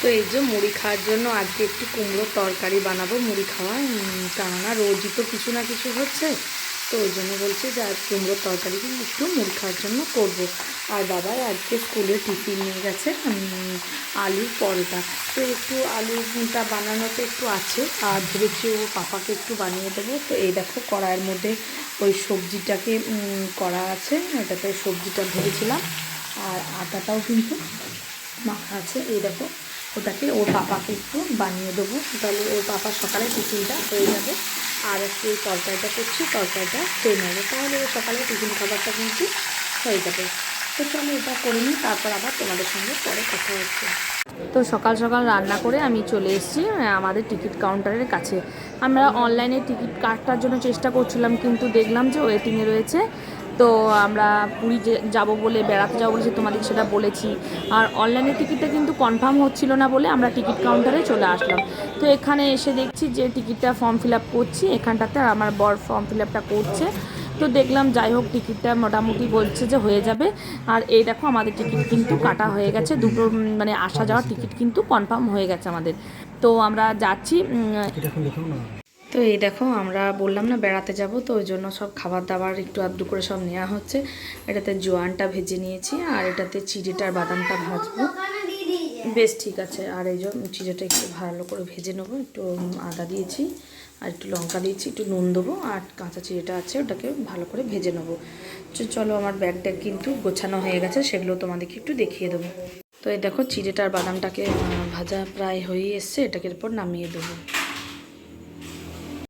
তো এই যে মুড়ি খাওয়ার জন্য আজকে একটু কুমড়োর তরকারি বানাবো, মুড়ি খাওয়া কেননা রোজই তো কিছু না কিছু হচ্ছে। তো ওই জন্য বলছি যে আজ কুমড়োর তরকারি কিন্তু একটু মুড়ি খাওয়ার জন্য করব। আর বাবাই আজকে স্কুলে টিফিন নিয়ে গেছে আলুর পরোটা। তো একটু আলুটা বানানোতে একটু আছে, আর ভেবেছি ও পাপাকে একটু বানিয়ে দেবো। তো এই দেখো কড়াইয়ের মধ্যে ওই সবজিটাকে করা আছে, এটাতে সবজিটা ভেবেছিলাম আর আটাটাও কিন্তু মাখা আছে, এই দেখো। ওটাকে ওর পাপাকে একটু বানিয়ে দেবো। তাহলে ওর পাপা সকালে টিফিনটা হয়ে যাবে। আর একটু এই তরকারিটা করছি তরকারিটা খেয়ে নেবে। তাহলে ও সকালে টিফিন খাবারটা কিন্তু হয়ে যাবে। তো চলো এটা করে নিই তারপর আবার তোমাদের সঙ্গে পরে কথা হচ্ছে। তো সকাল সকাল রান্না করে আমি চলে এসেছি আমাদের টিকিট কাউন্টারের কাছে। আমরা অনলাইনে টিকিট কাটার জন্য চেষ্টা করছিলাম কিন্তু দেখলাম যে ওয়েটিংয়ে রয়েছে। তো আমরা পুরী যাব বলে, বেড়াতে যাব বলে তোমাদের সেটা বলেছি। আর অনলাইনের টিকিটটা কিন্তু কনফার্ম হচ্ছিল না বলে আমরা টিকিট কাউন্টারে চলে আসলাম। তো এখানে এসে দেখছি যে টিকিটটা ফর্ম ফিল আপ করছি, এখানটাতে আমার বর ফর্ম ফিল আপটা করছে। তো দেখলাম যাই হোক টিকিটটা মোটামুটি বলছে যে হয়ে যাবে। আর এই দেখো আমাদের টিকিট কিন্তু কাটা হয়ে গেছে, দুটো মানে আসা যাওয়ার টিকিট কিন্তু কনফার্ম হয়ে গেছে আমাদের। তো আমরা যাচ্ছি তো এই দেখো, আমরা বললাম না বেড়াতে যাব, তো ওই জন্য সব খাবার দাবার একটু আধটু করে সব নেওয়া হচ্ছে। এটাতে জোয়ানটা ভেজে নিয়েছি, আর এটাতে চিড়েটার বাদামটা ভাজবো। বেশ ঠিক আছে, আর এই জন্য চিড়েটা একটু ভালো করে ভেজে নেব, একটু আদা দিয়েছি, আর একটু লঙ্কা দিয়েছি, একটু নুন দেবো, আর কাঁচা চিড়েটা আছে, ওটাকে ভালো করে ভেজে নেব। চলো, আমার ব্যাগটা কিন্তু গোছানো হয়ে গেছে, সেগুলো তোমাদেরকে একটু দেখিয়ে দেবো। তো এই দেখো চিড়েটার বাদামটাকে ভাজা প্রায় হয়েই এসছে, এটাকে এরপর নামিয়ে দেবো।